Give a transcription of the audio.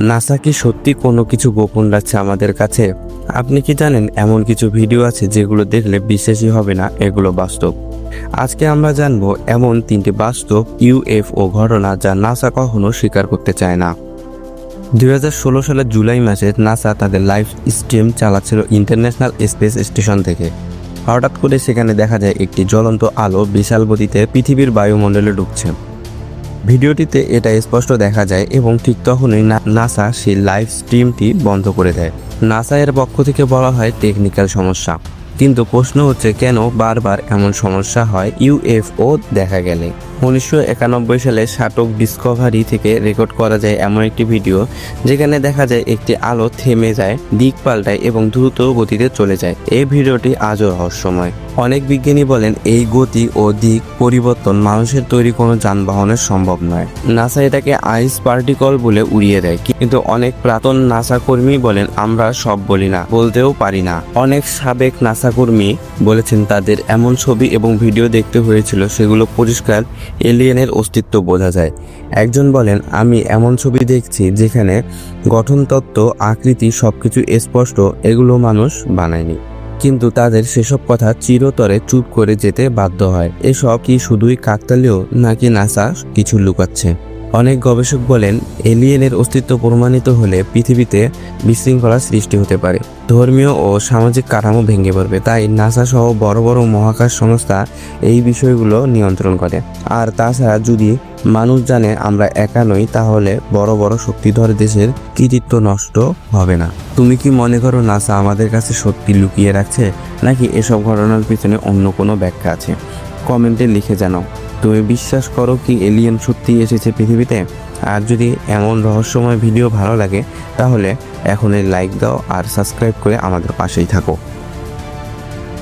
NASA কি সত্যি কোনো কিছু গোপন রাখছে আমাদের কাছে? আপনি কি জানেন, এমন কিছু ভিডিও আছে যেগুলো দেখলে বিশ্বাসই হবে না, এগুলো বাস্তব। আজকে আমরা জানব এমন তিনটি বাস্তব ইউএফও ঘটনা যা নাসা কখনো স্বীকার করতে চায় না। দু হাজার ষোলো সালের জুলাই মাসে নাসা তাদের লাইভ স্ট্রিম চালাচ্ছিল ইন্টারন্যাশনাল স্পেস স্টেশন থেকে। হঠাৎ করে সেখানে দেখা যায় একটি জ্বলন্ত আলো বিশাল গতিতে পৃথিবীর বায়ুমণ্ডলে ঢুকছে। ভিডিওটিতে এটা স্পষ্ট দেখা যায় এবং ঠিক তখনই নাসা সেই লাইভ স্ট্রিমটি বন্ধ করে দেয়। নাসা এর পক্ষ থেকে বলা হয় টেকনিক্যাল সমস্যা। কিন্তু প্রশ্ন হচ্ছে, কেন বারবার এমন সমস্যা হয়? ইউএফও দেখা গেলে। উনিশশো একানব্বই সালে শাটক ডিসকভারি থেকে রেকর্ড করা যায় এমন একটি ভিডিও যেখানে দেখা যায় একটি আলো থেমে যায়, দিক পাল্টায় এবং দ্রুত গতিতে চলে যায়। এই ভিডিওটি আজও রহস্যময়। অনেক বিজ্ঞানী বলেন, এই গতি ও দিক পরিবর্তন মানুষের তৈরি কোনো যানবাহনের সম্ভব নয়। নাসা এটাকে আইস পার্টিকল বলে উড়িয়ে দেয়, কিন্তু অনেক প্রাক্তন নাসা কর্মী বলেন, আমরা সব বলি না, বলতেও পারি না। অনেক সাবেক নাসা কর্মী বলেছেন, তাদের এমন ছবি এবং ভিডিও দেখতে হয়েছিল, সেগুলো পরিষ্কার এলিয়েনের অস্তিত্ব বোঝা যায়। একজন বলেন, আমি এমন ছবি দেখছি যেখানে গঠনতত্ত্ব, আকৃতি সব কিছু স্পষ্ট, এগুলো মানুষ বানায়নি। কিন্তু তাদের সেসব কথা চিরতরে চুপ করে যেতে বাধ্য হয়। এসব কি শুধুই কাকতালীয় নাকি নাসা কিছু লুকাচ্ছে? অনেক গবেষক বলেন, এলিয়েনের অস্তিত্ব প্রমাণিত হলে পৃথিবীতে বিশৃঙ্খলা সৃষ্টি হতে পারে। ধর্মীয় ও সামাজিক কাঠামো ভেঙে পড়বে, তাই নাসা সহ বড় বড় মহাকাশ সংস্থা এই বিষয়গুলো নিয়ন্ত্রণ করে। আর তাছাড়া যদি মানুষ জানে আমরা একা নই, তাহলে বড় বড় শক্তিধর দেশের কৃতিত্ব নষ্ট হবে না। তুমি কি মনে করো নাসা আমাদের কাছে সত্যি লুকিয়ে রাখছে, নাকি এসব ঘটনার পিছনে অন্য কোনো ব্যাখ্যা আছে? কমেন্টে লিখে জানাও। তুমি বিশ্বাস করো কি এলিয়েন সত্যি এসেছে পৃথিবীতে? আর যদি এমন রহস্যময় ভিডিও ভালো লাগে, তাহলে এখনই লাইক দাও আর সাবস্ক্রাইব করে আমাদের পাশেই থাকো।